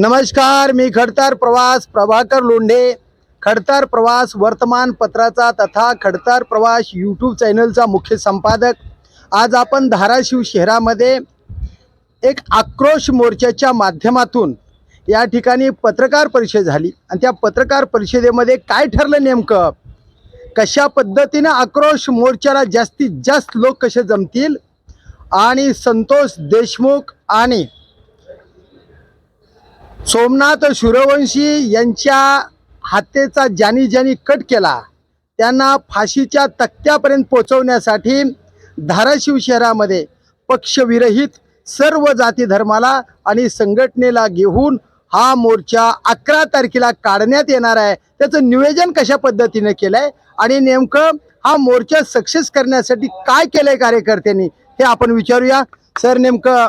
नमस्कार मी खडतार प्रवास प्रभाकर लोंढे. खडतार प्रवास वर्तमानपत्राचा तथा खडतार प्रवास यूट्यूब चॅनलचा मुख्य संपादक. आज आपण धाराशिव शहरामध्ये एक आक्रोश मोर्चाच्या माध्यमातून या ठिकाणी पत्रकार परिषद झाली. आणि त्या पत्रकार परिषदेमध्ये काय ठरलं नेमकं? कशा पद्धतीनं आक्रोश मोर्चाला जास्तीत जास्त लोक कसे जमतील? आणि संतोष देशमुख आणि सोमनाथ सूर्यवंशी यांच्या हत्येचा ज्यांनी ज्यांनी कट केला त्यांना फाशीच्या तक्त्यापर्यंत पोचवण्यासाठी धाराशिव शहरामध्ये पक्षविरहित सर्व जाती धर्माला आणि संघटनेला घेऊन हा मोर्चा अकरा तारखेला काढण्यात येणार आहे. त्याचं नियोजन कशा पद्धतीने केलं आहे आणि नेमकं हा मोर्चा सक्सेस करण्यासाठी काय केलंय कार्यकर्त्यांनी हे आपण विचारूया. सर नेमकं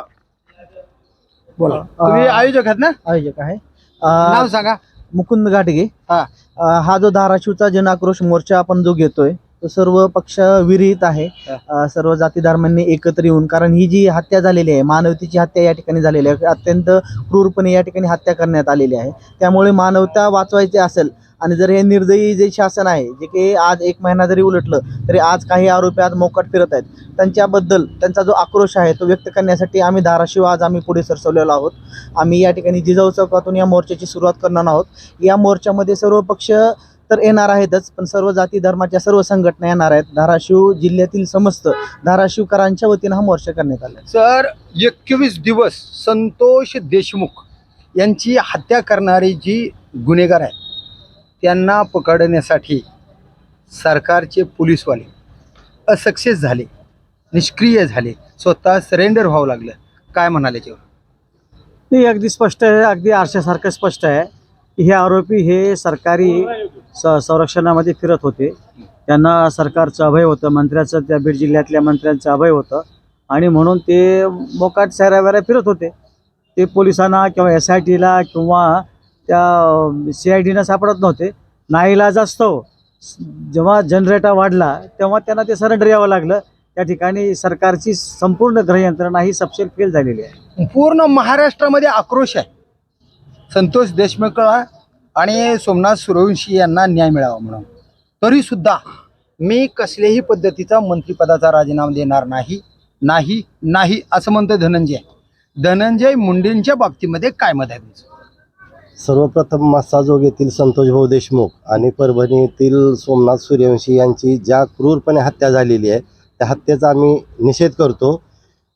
बोला. तुम्ही आयोजक आहात ना? आयोजक आहे. नाव सांगा. मुकुंद गाडगे. हा. अ, हा जो धाराशिवचा जनाक्रोश मोर्चा आपण जो घेतोय तो सर्व पक्ष विरहित आहे. हा. अ, सर्व जाती धर्मांनी एकत्र येऊन कारण ही जी हत्या झालेली आहे मानवतेची हत्या या ठिकाणी झालेली आहे अत्यंत क्रूरपणे या ठिकाणी हत्या करण्यात आलेली आहे. त्यामुळे मानवता वाचवायची असेल आणि जर हे निर्दयी जे शासन आहे जे की आज एक महिना जरी उलटलं तरी आज काही आरोपी आज मोकाट फिरत आहेत. त्यांच्याबद्दल त्यांचा जो आक्रोश आहे तो व्यक्त करण्यासाठी आम्ही धाराशिव आज आम्ही पुढे सरसवलेलो आहोत. आम्ही या ठिकाणी जिजाऊ चौकातून या मोर्चाची सुरुवात करणार आहोत. या मोर्चामध्ये सर्व पक्ष तर येणार आहेतच पण सर्व जाती धर्माच्या सर्व संघटना येणार आहेत. धाराशिव जिल्ह्यातील समस्त धाराशिवकरांच्या वतीनं हा मोर्चा करण्यात आला आहे. सर एकवीस दिवस संतोष देशमुख यांची हत्या करणारी जी गुन्हेगार आहेत त्यांना पकडण्यासाठी सरकारचे पोलीसवाले असक्सेस झाले निष्क्रिय झाले स्वतः सरेंडर व्हावं लागलं. काय म्हणाले जेव्हा नाही अगदी स्पष्ट आहे अगदी आरशासारखं स्पष्ट आहे. की हे आरोपी हे सरकारी स संरक्षणामध्ये फिरत होते. त्यांना सरकारचं अभय होतं मंत्र्याचं त्या बीड जिल्ह्यातल्या मंत्र्यांचं अभय होतं. आणि म्हणून ते मोकाट सैरावैरा फिरत होते. ते पोलिसांना किंवा एस आय टीला किंवा त्या सी आय डीनं सापडत नव्हते. नाईलाज असतो. जेव्हा जनरेटा वाढला तेव्हा त्यांना ते सरेंडर यावं लागलं. त्या ठिकाणी सरकारची संपूर्ण ग्रहयंत्रणा ही सपशेल फेल झालेली आहे. पूर्ण महाराष्ट्रामध्ये आक्रोश आहे. संतोष देशमुखला आणि सोमनाथ सुरवंशी यांना न्याय मिळावा म्हणून. तरी सुद्धा मी कसल्याही पद्धतीचा मंत्रिपदाचा राजीनामा देणार नाही नाही नाही असं म्हणतं धनंजय. धनंजय मुंडेंच्या बाबतीमध्ये काय मत आहे तुमचं? सर्वप्रथम मस्साजोग येथील संतोष भाऊ देशमुख आणि परभणी येथील सोमनाथ सूर्यवंशी यांची ज्या क्रूरपणे हत्या झालेली आहे त्या हत्येचा आम्ही निषेध करतो.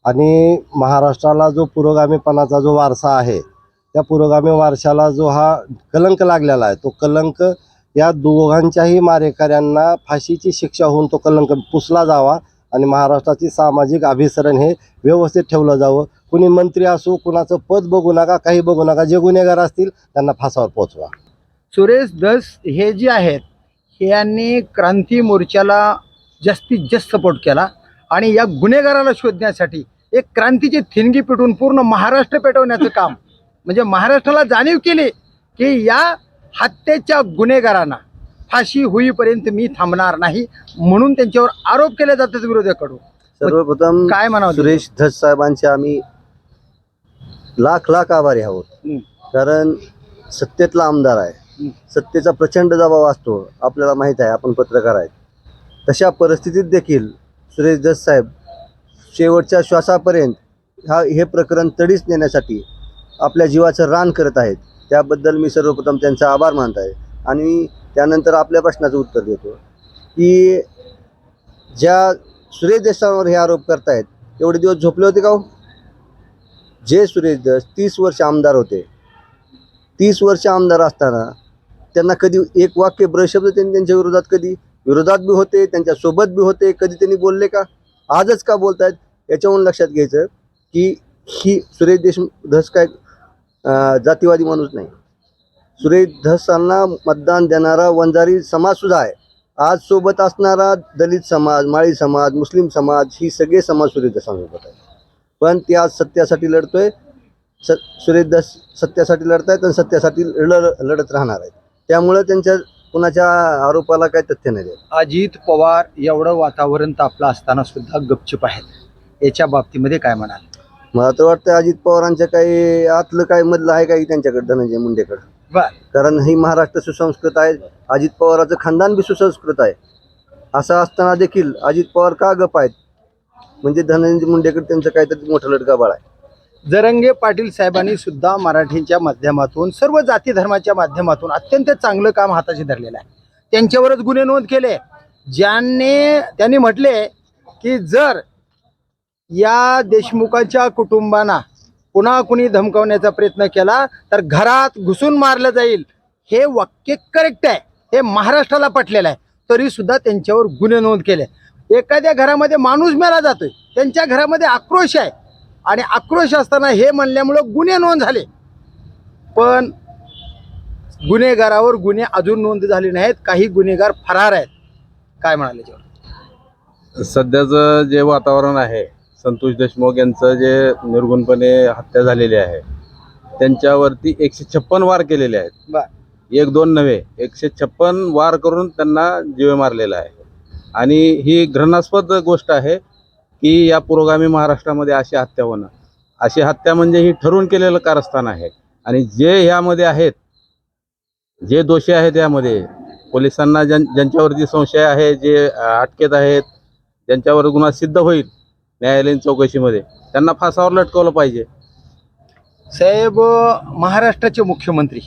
आणि महाराष्ट्राला जो पुरोगामीपणाचा जो वारसा आहे त्या पुरोगामी वारशाला जो हा कलंक लागलेला आहे तो कलंक या दोघांच्याही मारेकऱ्यांना फाशीची शिक्षा होऊन तो कलंक पुसला जावा आणि महाराष्ट्राची सामाजिक अभिसरण हे व्यवस्थित ठेवलं जावं. कुणी मंत्री असो कुणाचं पद बघू नका काही बघू नका. जे गुन्हेगार असतील त्यांना फासावर पोचवा सुरेश दस हे जे आहेत हे यांनी क्रांती मोर्चाला जास्तीत जास्त सपोर्ट केला आणि या गुन्हेगाराला शोधण्यासाठी एक क्रांतीची थिणगी पेटून पूर्ण महाराष्ट्र पेटवण्याचं काम म्हणजे महाराष्ट्राला जाणीव केली की या हत्येच्या गुन्हेगारांना फाशी होईपर्यंत मी थांबणार नाही म्हणून त्यांच्यावर आरोप केले जातात विरोधाकडून सर्वप्रथम काय म्हणावं सुरेश धस साहेबांचे आम्ही लाख लाख आभारी आहोत. कारण सत्तेतला आमदार आहे. सत्तेचा प्रचंड दबाव असतो. आपल्याला माहीत आहे आपण पत्रकार आहेत. तशा परिस्थितीत देखील सुरेश धस साहेब शेवटच्या श्वासापर्यंत हा हे प्रकरण तडीस नेण्यासाठी आपल्या जीवाचं रान करत आहेत. त्याबद्दल मी सर्वप्रथम त्यांचा आभार मानत आहे. आणि त्यानंतर आपल्या प्रश्नाचं उत्तर देतो. की ज्या सुरेश देशपांडेवर हे आरोप करतायत एवढे दिवस झोपले होते का हो? जे सुरेश दस तीस वर्ष आमदार होते तीस वर्ष आमदार असताना त्यांना कधी एक वाक्य ब्रशब्द त्यांनी त्यांच्या विरोधात कधी? विरोधात बी होते त्यांच्यासोबत बी होते कधी त्यांनी बोलले का? आजच का बोलतायत? याच्यावरून लक्षात घ्यायचं की ही सुरेश देशमुख धस काय जातीवादी माणूस नाही. सुरेश धसांना मतदान देणारा वंजारी समाजसुद्धा आहे. आज सोबत असणारा दलित समाज माळी समाज मुस्लिम समाज ही सगळे समाज सुरेश धसांसोबत आहे पण ते आज सत्यासाठी लढतोय. स सुरेश दस सत्यासाठी लढतायत आणि सत्यासाठी लढ लढत राहणार आहेत. त्यामुळं त्यांच्या कुणाच्या आरोपाला काही तथ्य नाही अजित पवार एवढं वातावरण तापलं असताना सुद्धा गपचूप आहेत. याच्या बाबतीमध्ये काय म्हणाल? मला तर वाटतं अजित पवारांच्या काही आतलं काय मधलं आहे काही त्यांच्याकडे धनंजय मुंडेकडे? बर. कारण ही महाराष्ट्र सुसंस्कृत आहे. अजित पवाराचं खानदान बी सुसंस्कृत आहे. असं असताना देखील अजित पवार का गप आहेत? म्हणजे धनंजय मुंडेकडे त्यांचं काहीतरी मोठं लटका आहे. जरंगे पाटील साहेबांनी सुद्धा मराठीच्या माध्यमातून सर्व जाती धर्माच्या माध्यमातून अत्यंत चांगलं काम हाताशी धरलेलं आहे. त्यांच्यावरच गुन्हे नोंद केले. ज्यांनी त्यांनी म्हटले की जर या देशमुखाच्या कुटुंबांना पुन्हा कुणी धमकावण्याचा प्रयत्न केला तर घरात घुसून मारलं जाईल. हे वाक्य करेक्ट आहे. हे महाराष्ट्राला पटलेलं आहे. तरी सुद्धा त्यांच्यावर गुन्हे नोंद केले. एखाद्या घरामध्ये माणूस मेला जातोय त्यांच्या घरामध्ये आक्रोश आहे. आणि आक्रोश असताना हे म्हणल्यामुळं गुन्हे नोंद झाले. पण गुन्हेगारावर गुन्हे अजून नोंद झाले नाहीत काही गुन्हेगार फरार आहेत. काय म्हणाले? सध्याचं जे वातावरण आहे संतोष देशमुख यांचं जे निर्गुणपणे हत्या झालेली आहे त्यांच्यावरती एकशे छप्पन वार केलेले आहेत. एक दोन नव्हे एकशे छप्पन वार करून त्यांना जीवे मारलेला आहे. आणि ही घृणास्पद गोष्ट आहे की या पुरोगामी महाराष्ट्रामध्ये अशी हत्या होणं. अशी हत्या म्हणजे ही ठरवून केलेलं कारस्थान आहे. आणि जे ह्यामध्ये आहेत जे दोषी आहेत यामध्ये पोलिसांना ज्यां ज्यांच्यावरती संशय आहे जे अटकेत आहेत ज्यांच्यावर गुन्हा सिद्ध होईल न्यायालयीन चौकशीमध्ये त्यांना फासावर लटकवलं पाहिजे. साहेब महाराष्ट्राचे मुख्यमंत्री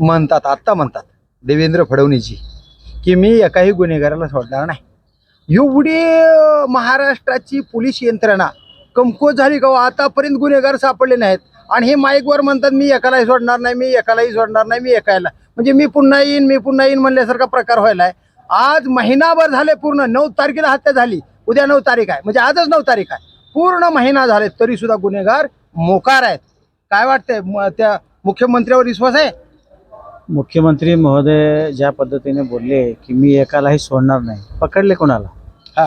म्हणतात आत्ता म्हणतात देवेंद्र फडणवीसजी. की मी एकाही गुन्हेगाराला सोडणार नाही. एवढी महाराष्ट्राची पोलीस यंत्रणा कमकुवत झाली का हो? आतापर्यंत गुन्हेगार सापडले नाहीत. आणि हे माईकवर म्हणतात मी एकालाही सोडणार नाही मी एकालाही सोडणार नाही मी एकायला म्हणजे मी पुन्हा येईन मी पुन्हा येईन म्हणल्यासारखा प्रकार व्हायला आहे. आज महिनाभर झाले पूर्ण. नऊ तारखेला हत्या झाली. उद्या नऊ तारीख आहे. म्हणजे आजच नऊ तारीख आहे. पूर्ण महिना झाले तरी सुद्धा गुन्हेगार मोकार आहेत. काय वाटतंय? म- त्या मुख्यमंत्र्यावर विश्वास आहे? मुख्यमंत्री महोदय ज्या पद्धतीने बोलले की मी एकालाही सोडणार नाही पकडले कोणाला? हा.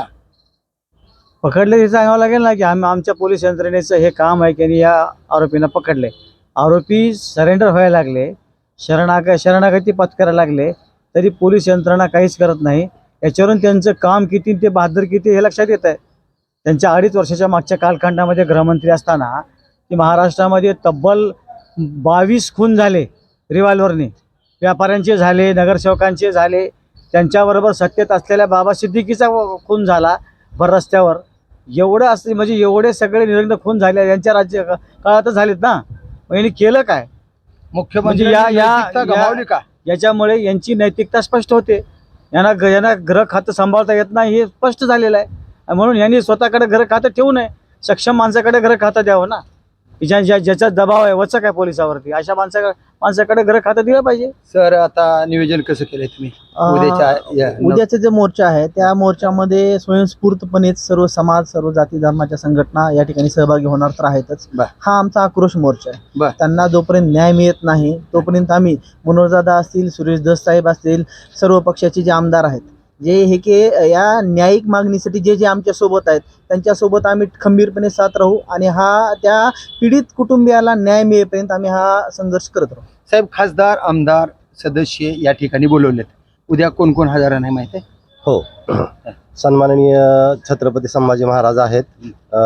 पकडले हे सांगावं लागेल ना की आम आमच्या पोलीस यंत्रणेचं हे काम आहे की यांनी या आरोपींना पकडले. आरोपी सरेंडर व्हायला लागले शरणाग शरणागती पत्करायला लागले तरी पोलीस यंत्रणा काहीच करत नाही. याच्यावरून त्यांचं काम किती आणि ते बहादर किती हे लक्षात येत आहे त्यांच्या अडीच वर्षाच्या मागच्या कालखंडामध्ये गृहमंत्री असताना की महाराष्ट्रामध्ये तब्बल बावीस खून झाले रिव्हॉल्वरने व्यापाऱ्यांचे झाले नगरसेवकांचे झाले त्यांच्याबरोबर सत्तेत असलेल्या बाबा सिद्दीकीचा खून झाला भर रस्त्यावर. एवढं असते म्हणजे एवढे सगळे निर्घ्न खून झाले यांच्या राज्य काळातच झालेत ना? मग यांनी केलं काय? मुख्यमंत्री म्हणजे या- या- का? याच्यामुळे यांची नैतिकता स्पष्ट होते. यांना यांना ग्रह खातं सांभाळता येत नाही हे स्पष्ट झालेलं आहे. म्हणून यांनी स्वतःकडे घर खातं ठेवू नये. सक्षम माणसाकडे घर खातं द्यावं ना? ज्या ज्या- ज्याचा दबाव आहे वचक आहे पोलिसावरती. अशा माणसा माणसाकडे घर खातं दिलं पाहिजे. सर आता नियोजन कसं केलंय तुम्ही? उद्याच्या या- उद्याचे जे मोर्चा आहे त्या मोर्चामध्ये स्वयंस्फूर्तपणेच सर्व समाज सर्व जाती धर्माच्या संघटना या ठिकाणी सहभागी होणार तर आहेतच. बर. हा आमचा आक्रोश मोर्चा बर. आहे त्यांना जोपर्यंत न्याय मिळत नाही तोपर्यंत आम्ही मनोजदादा असतील सुरेश दस साहेब असतील सर्व पक्षाचे जे आमदार आहेत जे हे की या न्यायिक मागणीसाठी जे जे आमच्यासोबत आहेत त्यांच्यासोबत आम्ही खंबीरपणे साथ राहू आणि हा त्या पीडित कुटुंबियाला न्याय मिळेपर्यंत आम्ही हा संघर्ष करत राहू. साहेब खासदार आमदार सदस्य या ठिकाणी बोलवलेत. उद्या कोण कोण हजर नाही माहिती आहे? हो. सन्माननीय छत्रपती संभाजी महाराज आहेत. अ,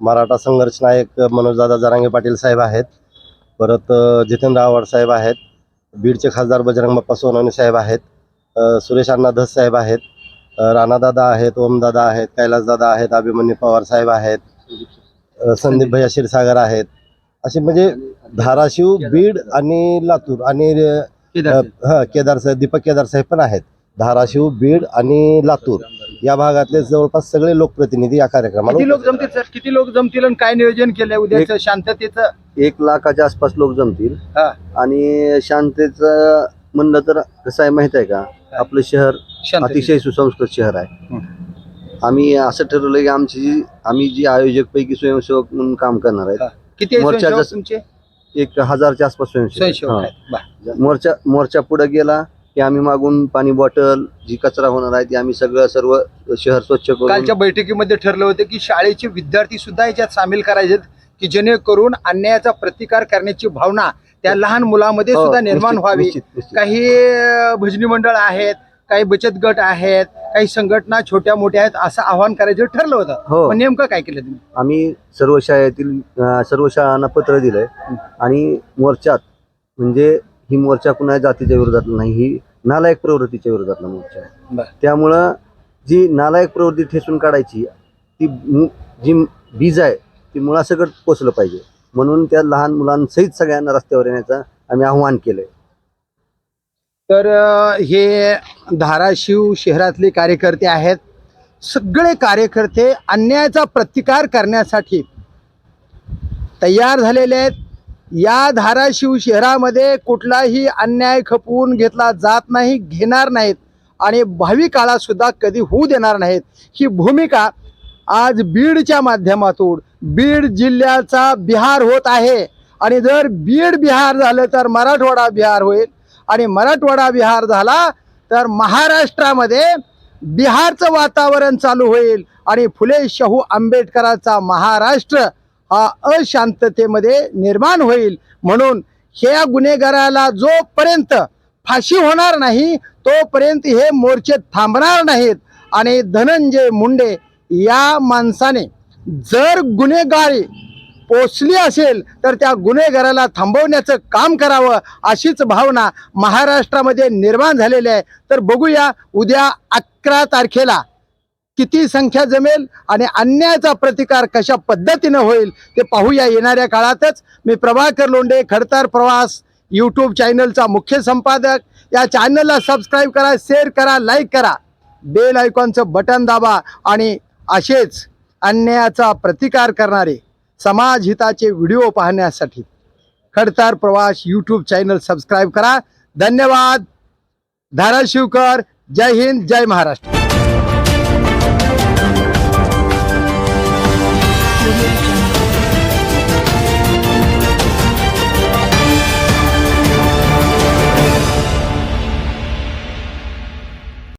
मराठा संघर्ष नायक मनोजदादा जरांगे पाटील साहेब आहेत. परत अ, जितेंद्र आव्हाड साहेब आहेत. बीडचे खासदार बजरंग बाप्पा सोनवणे साहेब आहेत. सुरेश अण्णा धस साहेब आहेत. राणादादा आहेत ओमदादा आहेत कैलासदादा आहेत अभिमन्यू पवार साहेब आहेत. संदीप भैया क्षीरसागर आहेत. असे म्हणजे धाराशिव बीड आणि लातूर आणि केदार हा केदार साहेब दीपक केदार साहेब पण आहेत. धाराशिव बीड आणि लातूर या भागातले जवळपास सगळे लोकप्रतिनिधी या कार्यक्रमाला किती लोक जमतील सर? किती लोक जमतील आणि काय नियोजन केलंय? उद्याचं शांततेचं? एक लाखाच्या आसपास लोक जमतील. हा. आणि शांततेचं म्हणलं तर कसं आहे माहीत आहे का? आपलं शहर. अतिशय सुसंस्कृत शहर आहे. आम्ही असं ठरवलं की आमची जी आम्ही जी आयोजक पैकी स्वयंसेवक म्हणून काम करणार आहेत किती मोर्चाचं- तुमचे? एक हजारच्या आसपास स्वयंसेवक. मोर्चा मोर्चा पुढे गेला की आम्ही मागून पाणी बॉटल जी कचरा होणार आहे ती आम्ही सगळं सर्व शहर स्वच्छ करून कालच्या बैठकीमध्ये ठरलं होतं की शाळेचे विद्यार्थी सुद्धा याच्यात सामील करायचे की जेणेकरून अन्यायाचा प्रतिकार करण्याची भावना त्या लहान मुलामध्ये हो, सुद्धा निर्माण निश्चित- व्हावी. निश्चित- निश्चित. काही भजनी मंडळ आहेत काही बचत गट आहेत काही संघटना छोट्या मोठ्या आहेत असं आवाहन करायचं ठरलं होतं. हो. पण नेमकं काय केलं तुम्ही? आम्ही सर्व शाळेतील अ, सर्व शाळांना पत्र दिलंय आणि मोर्चात म्हणजे ही मोर्चा कुणा जातीच्या विरोधात नाही ही नालायक प्रवृत्तीच्या विरोधातला मोर्चा बर. आहे त्यामुळं जी नालायक प्रवृत्ती ठेचून काढायची ती मु- जी बीज आहे ती मुळासकट पोचलं पाहिजे. म्हणून त्या लहान मुलांसहित सगळ्यांना रस्त्यावर येण्याचं आम्ही आव्हान केलंय. तर हे धाराशिव शहरातले कार्यकर्ते आहेत. सगळे कार्यकर्ते अन्यायाचा प्रतिकार करण्यासाठी तयार झालेले आहेत. या धाराशिव शहरामध्ये कुठलाही अन्याय खपवून घेतला जात नाही घेणार नाहीत आणि भावी काळात सुद्धा कधी होऊ देणार नाहीत. ही भूमिका आज बीडच्या माध्यमातून बीड जिल्ह्याचा बिहार होत आहे. आणि जर बीड बिहार झालं तर मराठवाडा बिहार होईल. आणि मराठवाडा बिहार झाला तर महाराष्ट्रामध्ये बिहारचं वातावरण चालू होईल. आणि फुले शाहू आंबेडकरांचा महाराष्ट्र हा अशांततेमध्ये निर्माण होईल. म्हणून ह्या गुन्हेगाराला जोपर्यंत फाशी होणार नाही तोपर्यंत हे मोर्चे थांबणार नाहीत. आणि धनंजय मुंडे या माणसाने जर गुन्हेगारी पोचली असेल तर त्या गुन्हेगाराला थांबवण्याचं काम करावं अशीच भावना महाराष्ट्रामध्ये निर्माण झालेली आहे. तर बघूया उद्या अकरा तारखेला किती संख्या जमेल आणि अन्यायाचा प्रतिकार कशा पद्धतीनं होईल ते पाहूया येणाऱ्या काळातच. मी प्रभाकर लोंडे खडतर प्रवास यूट्यूब चॅनलचा मुख्य संपादक. या चॅनलला सबस्क्राईब करा शेअर करा लाईक करा. बेल आयकॉनचं बटन दाबा आणि असेच अन्यायाचा प्रतिकार करणारे समाज हिताचे व्हिडिओ पाहण्यासाठी खडतर प्रवास यूट्यूब चॅनल सबस्क्राईब करा. धन्यवाद. धाराशिवकर. जय हिंद. जय महाराष्ट्र.